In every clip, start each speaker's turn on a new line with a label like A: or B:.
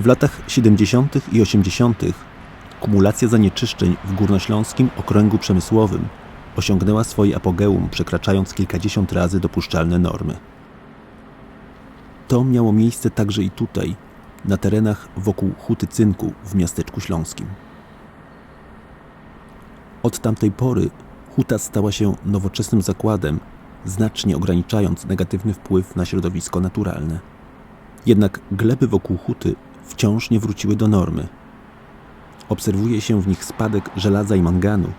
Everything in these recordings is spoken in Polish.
A: W latach 70. i 80. kumulacja zanieczyszczeń w Górnośląskim Okręgu Przemysłowym osiągnęła swoje apogeum, przekraczając kilkadziesiąt razy dopuszczalne normy. To miało miejsce także i tutaj, na terenach wokół Huty Cynku w miasteczku śląskim. Od tamtej pory huta stała się nowoczesnym zakładem, znacznie ograniczając negatywny wpływ na środowisko naturalne. Jednak gleby wokół huty wciąż nie wróciły do normy. Obserwuje się w nich spadek żelaza i manganu,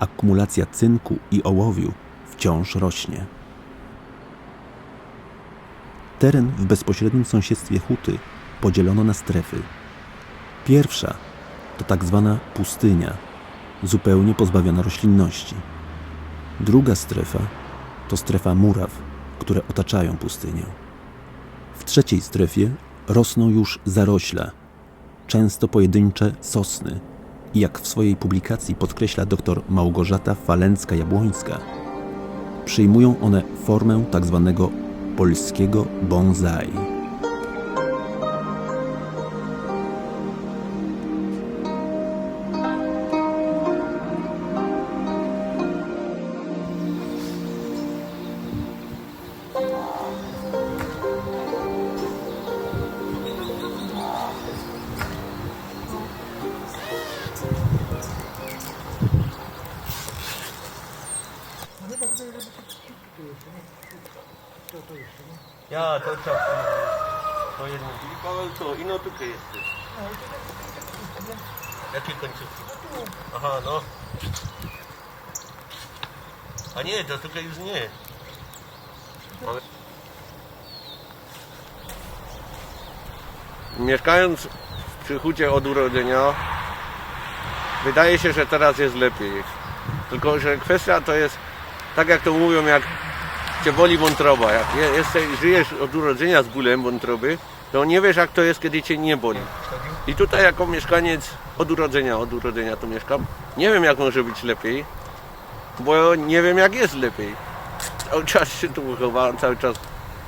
A: a kumulacja cynku i ołowiu wciąż rośnie. Teren w bezpośrednim sąsiedztwie huty podzielono na strefy. Pierwsza to tak zwana pustynia, zupełnie pozbawiona roślinności. Druga strefa to strefa muraw, które otaczają pustynię. W trzeciej strefie rosną już zarośla, często pojedyncze sosny. I jak w swojej publikacji podkreśla dr Małgorzata Falęcka-Jabłońska, przyjmują one formę tak zwanego polskiego bonsai.
B: Ja, to czas. To jedno. I Paweł co? Ino tutaj jesteś. Jakie końcówki? Aha, no. A nie, to tutaj już nie. Ale... Mieszkając przy hucie od urodzenia, wydaje się, że teraz jest lepiej. Tylko, że kwestia to jest, tak jak to mówią, jak cię boli wątroba. Jak je- jesteś, żyjesz od urodzenia z bólem wątroby, to nie wiesz jak to jest, kiedy cię nie boli. I tutaj jako mieszkaniec od urodzenia, od urodzenia tu mieszkam, nie wiem jak może być lepiej, bo nie wiem jak jest lepiej. Cały czas się tu wychowałem, cały czas,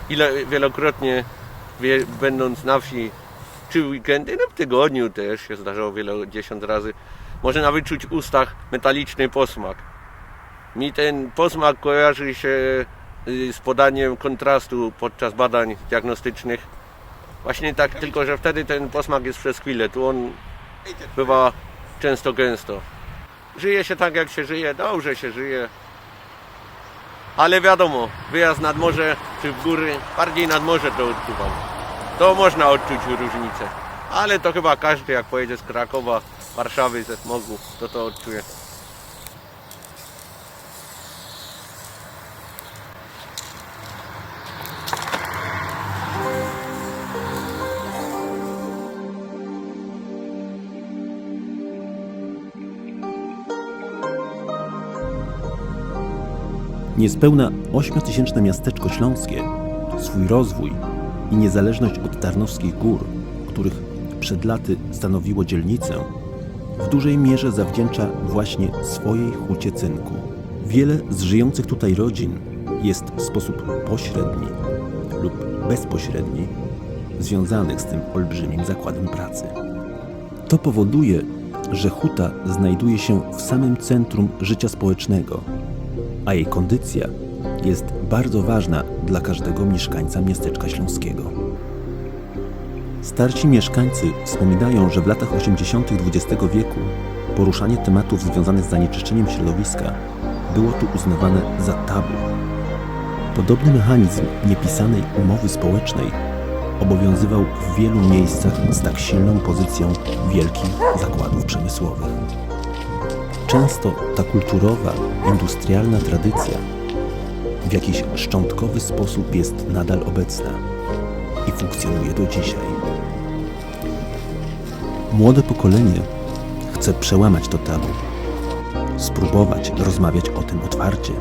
B: ile wielokrotnie wie, będąc na wsi, czy weekendy, no w tygodniu też się zdarzało wielodziesiąt razy, można nawet czuć w ustach metaliczny posmak. Mi ten posmak kojarzy się z podaniem kontrastu podczas badań diagnostycznych. Właśnie tak, tylko że wtedy ten posmak jest przez chwilę, tu on bywa często gęsto. Żyje się tak jak się żyje, dobrze się żyje. Ale wiadomo, wyjazd nad morze czy w góry, bardziej nad morze to odczuwam. To można odczuć różnicę. Ale to chyba każdy jak pojedzie z Krakowa, Warszawy, ze Smogu, to to odczuje.
A: Niespełna ośmiotysięczne miasteczko śląskie swój rozwój i niezależność od Tarnowskich Gór, których przed laty stanowiło dzielnicę, w dużej mierze zawdzięcza właśnie swojej hucie cynku. Wiele z żyjących tutaj rodzin jest w sposób pośredni lub bezpośredni związanych z tym olbrzymim zakładem pracy. To powoduje, że huta znajduje się w samym centrum życia społecznego, a jej kondycja jest bardzo ważna dla każdego mieszkańca miasteczka śląskiego. Starsi mieszkańcy wspominają, że w latach 80. XX wieku poruszanie tematów związanych z zanieczyszczeniem środowiska było tu uznawane za tabu. Podobny mechanizm niepisanej umowy społecznej obowiązywał w wielu miejscach z tak silną pozycją wielkich zakładów przemysłowych. Często ta kulturowa, industrialna tradycja w jakiś szczątkowy sposób jest nadal obecna i funkcjonuje do dzisiaj. Młode pokolenie chce przełamać to tabu, spróbować rozmawiać o tym otwarcie.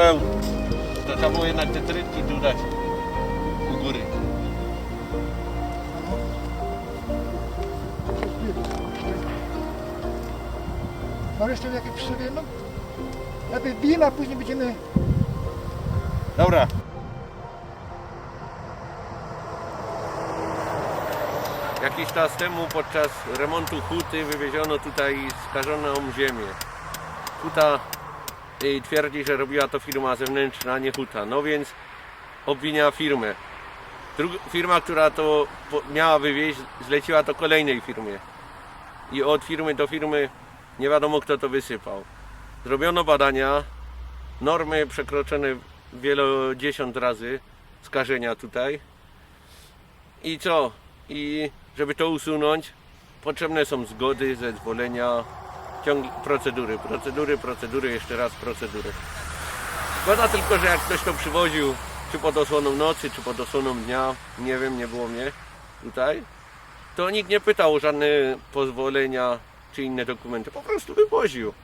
B: Paweł, to trzeba było jednak te trytki tu dać u góry.
C: Może jeszcze jakieś przyczepy, no. Lepiej bijemy, a później będziemy...
B: Dobra. Jakiś czas temu podczas remontu huty wywieziono tutaj skażoną ziemię. Huta y, twierdzi, że robiła to firma zewnętrzna, nie huta. No więc obwinia firmę. Drug, firma, która to miała wywieźć, zleciła to kolejnej firmie. I od firmy do firmy nie wiadomo kto to wysypał. Zrobiono badania, normy przekroczone wielodziesiąt razy skażenia tutaj. I co? I żeby to usunąć, potrzebne są zgody, zezwolenia, ciąg procedury, procedury, procedury, jeszcze raz procedury. Szkoda tylko, że jak ktoś to przywoził, czy pod osłoną nocy, czy pod osłoną dnia, nie wiem, nie było mnie tutaj, to nikt nie pytał o żadne pozwolenia czy inne dokumenty, po prostu wywoził.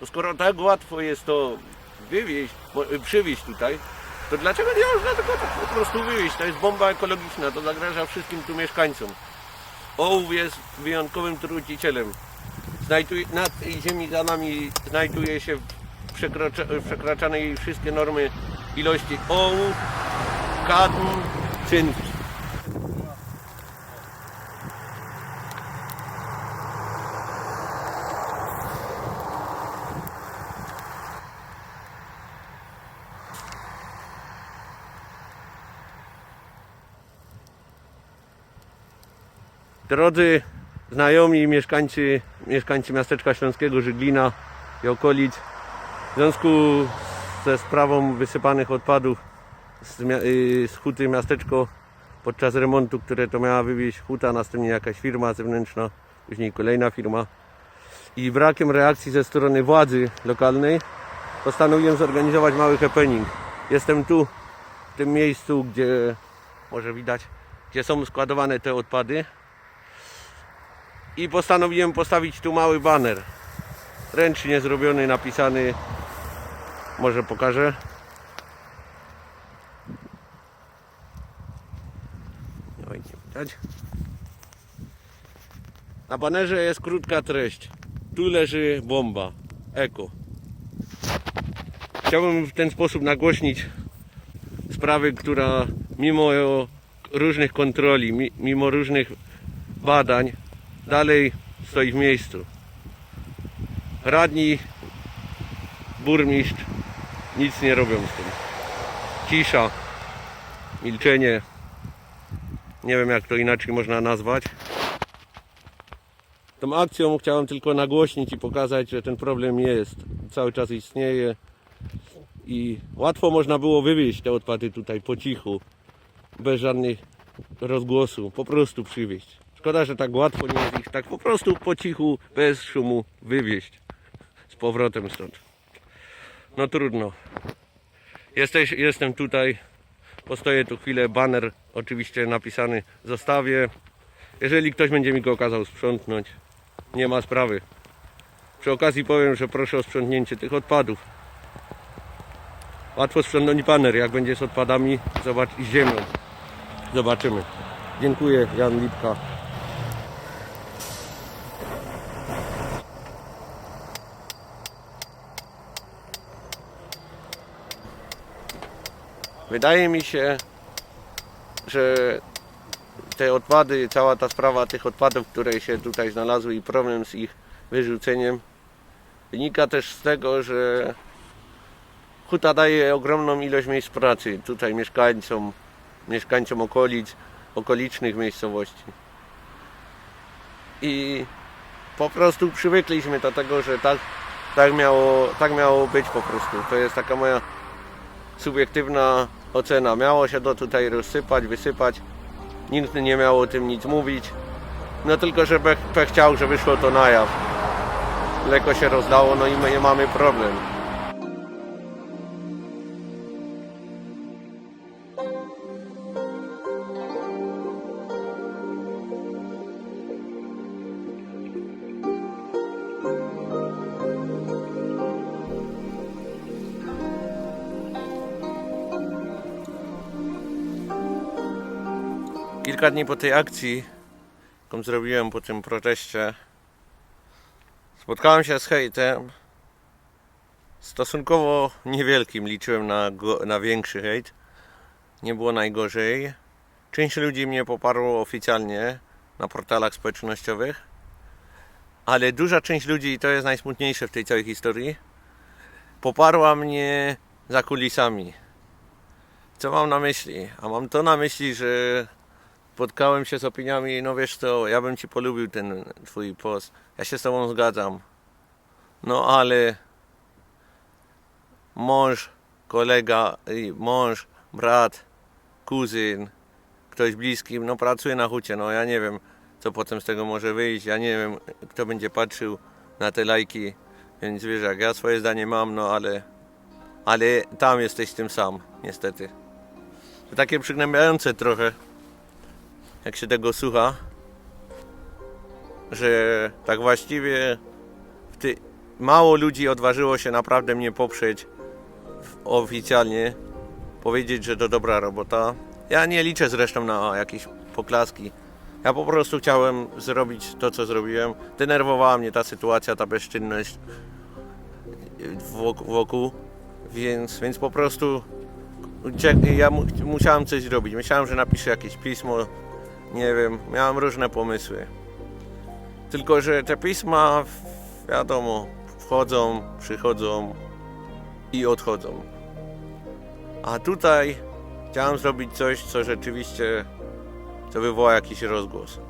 B: No skoro tak łatwo jest to wywieźć, mo- przywieźć tutaj, to dlaczego nie można tego tak po prostu wywieźć? To jest bomba ekologiczna, to zagraża wszystkim tu mieszkańcom. Ołów jest wyjątkowym trucicielem. Znajduje, na tej ziemi za nami znajduje się przekrocza, przekraczanej wszystkie normy ilości ołów, kadm, cynk. Drodzy znajomi mieszkańcy, mieszkańcy miasteczka śląskiego Żyglina i okolic, w związku ze sprawą wysypanych odpadów z, y, z huty miasteczko podczas remontu, które to miała wywieźć huta, następnie jakaś firma zewnętrzna, później kolejna firma. I brakiem reakcji ze strony władzy lokalnej postanowiłem zorganizować mały happening. Jestem tu, w tym miejscu, gdzie może widać, gdzie są składowane te odpady i postanowiłem postawić tu mały baner. Ręcznie zrobiony, napisany. Może pokażę? Oj, nie widać. na banerze jest krótka treść. Tu leży bomba. Eko. Chciałbym w ten sposób nagłośnić sprawy, która mimo różnych kontroli, mi- mimo różnych badań dalej stoi w miejscu. Radni, burmistrz nic nie robią z tym. Cisza, milczenie. Nie wiem jak to inaczej można nazwać. Tą akcją chciałem tylko nagłośnić i pokazać, że ten problem jest, cały czas istnieje i łatwo można było wywieźć te odpady tutaj po cichu, bez żadnych rozgłosu, po prostu przywieźć. Szkoda, że tak łatwo nie jest ich tak po prostu po cichu, bez szumu wywieźć z powrotem stąd. No trudno. Jesteś, jestem tutaj, postoję tu chwilę, baner oczywiście napisany zostawię. Jeżeli ktoś będzie mi go kazał sprzątnąć, nie ma sprawy. Przy okazji powiem, że proszę o sprzątnięcie tych odpadów. Łatwo sprzątnąć baner, jak będzie z odpadami, zobacz, i ziemią. Zobaczymy. Dziękuję, Jan Lipka. Wydaje mi się, że te odpady, cała ta sprawa tych odpadów, które się tutaj znalazły i problem z ich wyrzuceniem wynika też z tego, że huta daje ogromną ilość miejsc pracy tutaj mieszkańcom, mieszkańcom okolic, okolicznych miejscowości. I po prostu przywykliśmy do tego, że tak, tak, miało, tak miało być po prostu. To jest taka moja subiektywna ocena. Miało się to tutaj rozsypać, wysypać. Nikt nie miał o tym nic mówić. No tylko, że pech, pech chciał, że wyszło to na jaw. Mleko się rozdało, no i my mamy problem. Kilka dni po tej akcji, jaką zrobiłem po tym proteście, spotkałem się z hejtem. Stosunkowo niewielkim liczyłem na, na większy hejt. Nie było najgorzej. Część ludzi mnie poparło oficjalnie na portalach społecznościowych, ale duża część ludzi, i to jest najsmutniejsze w tej całej historii, poparła mnie za kulisami. Co mam na myśli? A mam to na myśli, że spotkałem się z opiniami, no wiesz co, ja bym ci polubił ten twój post, ja się z tobą zgadzam. No ale mąż, kolega, mąż, brat, kuzyn, ktoś bliski, no pracuje na hucie, no ja nie wiem, co potem z tego może wyjść, ja nie wiem, kto będzie patrzył na te lajki, więc wiesz, jak ja swoje zdanie mam, no ale, ale tam jesteś tym sam, niestety. To takie przygnębiające trochę, jak się tego słucha, że tak właściwie ty... mało ludzi odważyło się naprawdę mnie poprzeć oficjalnie, powiedzieć, że to dobra robota. Ja nie liczę zresztą na jakieś poklaski. Ja po prostu chciałem zrobić to, co zrobiłem. Denerwowała mnie ta sytuacja, ta bezczynność wokół, więc, więc po prostu ja mu, musiałem coś zrobić. Myślałem, że napiszę jakieś pismo, nie wiem, miałem różne pomysły. Tylko, że te pisma, wiadomo, wchodzą, przychodzą i odchodzą. A tutaj chciałem zrobić coś, co rzeczywiście co wywoła jakiś rozgłos.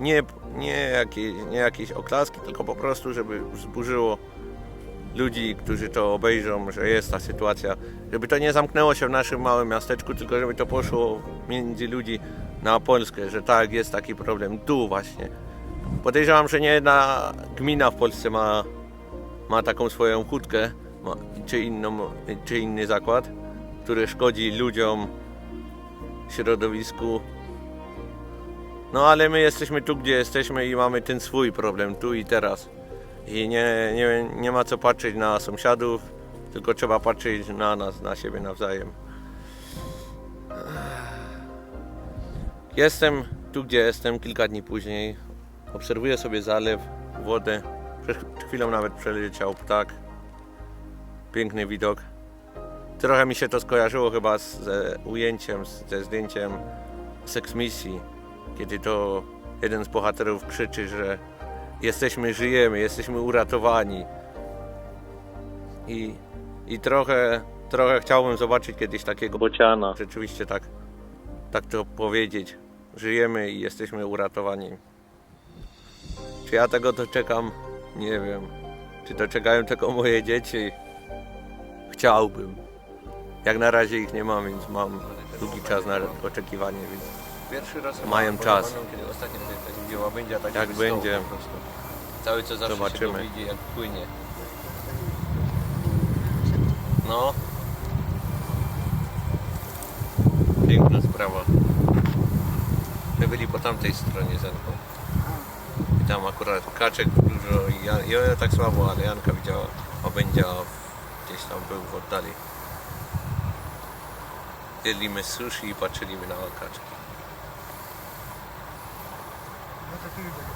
B: Nie, nie, jakieś, nie jakieś oklaski, tylko po prostu, żeby wzburzyło ludzi, którzy to obejrzą, że jest ta sytuacja. Żeby to nie zamknęło się w naszym małym miasteczku, tylko żeby to poszło między ludzi na Polskę, że tak, jest taki problem. Tu właśnie. Podejrzewam, że nie jedna gmina w Polsce ma, ma taką swoją hutkę, ma, czy, inną, czy inny zakład, który szkodzi ludziom, środowisku. No ale my jesteśmy tu, gdzie jesteśmy i mamy ten swój problem, tu i teraz. I nie, nie, nie ma co patrzeć na sąsiadów, tylko trzeba patrzeć na nas, na siebie nawzajem. Jestem tu, gdzie jestem, kilka dni później. Obserwuję sobie zalew, wodę. Przed chwilą nawet przeleciał ptak. Piękny widok. Trochę mi się to skojarzyło chyba z, ze ujęciem, z- ze zdjęciem Sex Misji, kiedy to jeden z bohaterów krzyczy, że jesteśmy, żyjemy, jesteśmy uratowani. I, i trochę, trochę chciałbym zobaczyć kiedyś takiego bociana. Rzeczywiście tak, tak to powiedzieć. Żyjemy i jesteśmy uratowani. Czy ja tego doczekam? Nie wiem. Czy doczekają tego moje dzieci? Chciałbym. Jak na razie ich nie mam, więc mam długi czas na oczekiwanie, więc
D: Pierwszy raz
B: Mają czas.
D: Kiedy ostatnio jakaś wzięła będzie, tak
B: Jak będzie.
D: po prostu. Cały co zawsze
B: Zobaczymy.
D: się widzi jak płynie.
B: No. Piękna sprawa. Byli po tamtej stronie Zenką. I tam akurat kaczek dużo i ja, ja tak słabo, ale Janka widziała, a będzie gdzieś tam był w oddali. Jedliśmy sushi i patrzyliśmy na kaczki.
C: No to